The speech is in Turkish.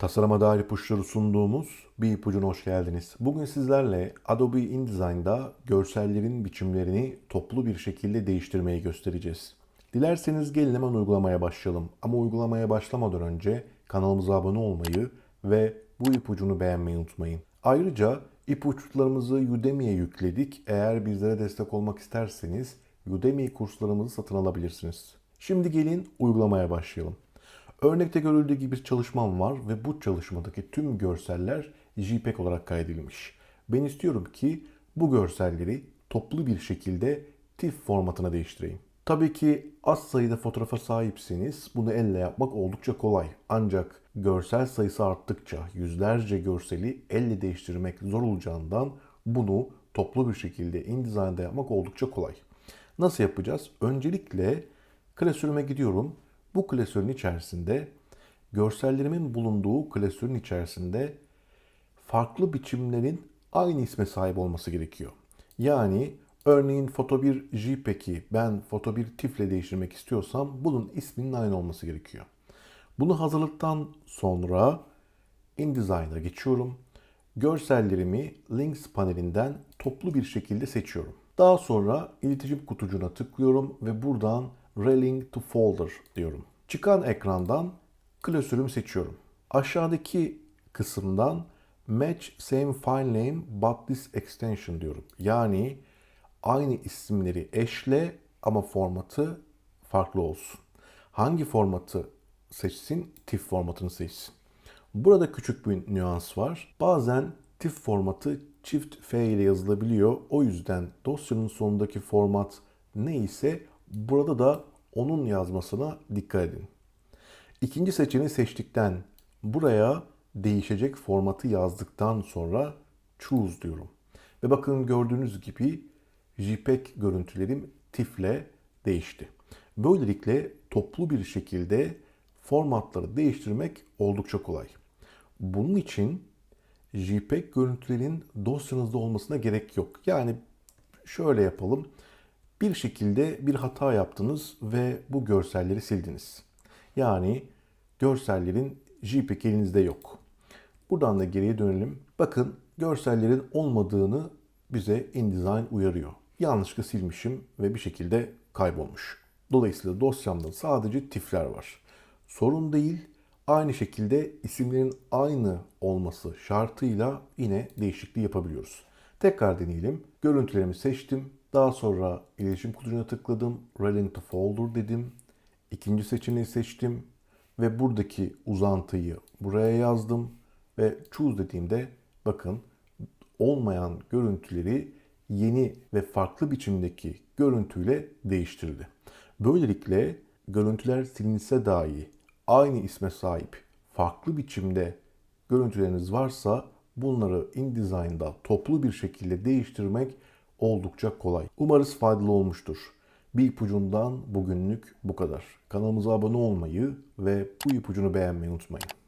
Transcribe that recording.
Tasarıma dair ipuçları sunduğumuz bir ipucuna hoş geldiniz. Bugün sizlerle Adobe InDesign'da görsellerin biçimlerini toplu bir şekilde değiştirmeyi göstereceğiz. Dilerseniz gelin hemen uygulamaya başlayalım. Ama uygulamaya başlamadan önce kanalımıza abone olmayı ve bu ipucunu beğenmeyi unutmayın. Ayrıca ipuçlarımızı Udemy'ye yükledik. Eğer bizlere destek olmak isterseniz Udemy kurslarımızı satın alabilirsiniz. Şimdi gelin uygulamaya başlayalım. Örnekte görüldüğü gibi bir çalışmam var ve bu çalışmadaki tüm görseller JPEG olarak kaydedilmiş. Ben istiyorum ki bu görselleri toplu bir şekilde TIFF formatına değiştireyim. Tabii ki az sayıda fotoğrafa sahipseniz bunu elle yapmak oldukça kolay. Ancak görsel sayısı arttıkça yüzlerce görseli elle değiştirmek zor olacağından bunu toplu bir şekilde InDesign'da yapmak oldukça kolay. Nasıl yapacağız? Öncelikle klasörüme gidiyorum. Bu klasörün içerisinde görsellerimin bulunduğu klasörün içerisinde farklı biçimlerin aynı isme sahip olması gerekiyor. Yani örneğin foto 1 JPEG'i ben foto 1 TIFF ile değiştirmek istiyorsam bunun isminin aynı olması gerekiyor. Bunu hazırladıktan sonra InDesign'a geçiyorum. Görsellerimi Links panelinden toplu bir şekilde seçiyorum. Daha sonra iletişim kutucuğuna tıklıyorum ve buradan Relink to Folder diyorum. Çıkan ekrandan klasörümü seçiyorum. Aşağıdaki kısımdan Match Same File Name but this extension diyorum. Yani aynı isimleri eşle ama formatı farklı olsun. Hangi formatı seçsin? TIFF formatını seçsin. Burada küçük bir nüans var. Bazen TIFF formatı çift F ile yazılabiliyor. O yüzden dosyanın sonundaki format neyse burada da onun yazmasına dikkat edin. İkinci seçeneği seçtikten buraya değişecek formatı yazdıktan sonra choose diyorum. Ve bakın gördüğünüz gibi JPEG görüntülerim TIFF ile değişti. Böylelikle toplu bir şekilde formatları değiştirmek oldukça kolay. Bunun için JPEG görüntülerin dosyanızda olmasına gerek yok. Yani şöyle yapalım. Bir şekilde bir hata yaptınız ve bu görselleri sildiniz. Yani görsellerin JPEG elinizde yok. Buradan da geriye dönelim. Bakın görsellerin olmadığını bize InDesign uyarıyor. Yanlışlıkla silmişim ve bir şekilde kaybolmuş. Dolayısıyla dosyamda sadece tifler var. Sorun değil. Aynı şekilde isimlerin aynı olması şartıyla yine değişikliği yapabiliyoruz. Tekrar deneyelim. Görüntülerimi seçtim. Daha sonra iletişim kutucuğuna tıkladım. Relink to Folder dedim. İkinci seçeneği seçtim. Ve buradaki uzantıyı buraya yazdım. Ve choose dediğimde bakın olmayan görüntüleri yeni ve farklı biçimdeki görüntüyle değiştirdi. Böylelikle görüntüler silinse dahi aynı isme sahip farklı biçimde görüntüleriniz varsa bunları InDesign'da toplu bir şekilde değiştirmek oldukça kolay. Umarız faydalı olmuştur. Bir ipucundan bugünlük bu kadar. Kanalımıza abone olmayı ve bu ipucunu beğenmeyi unutmayın.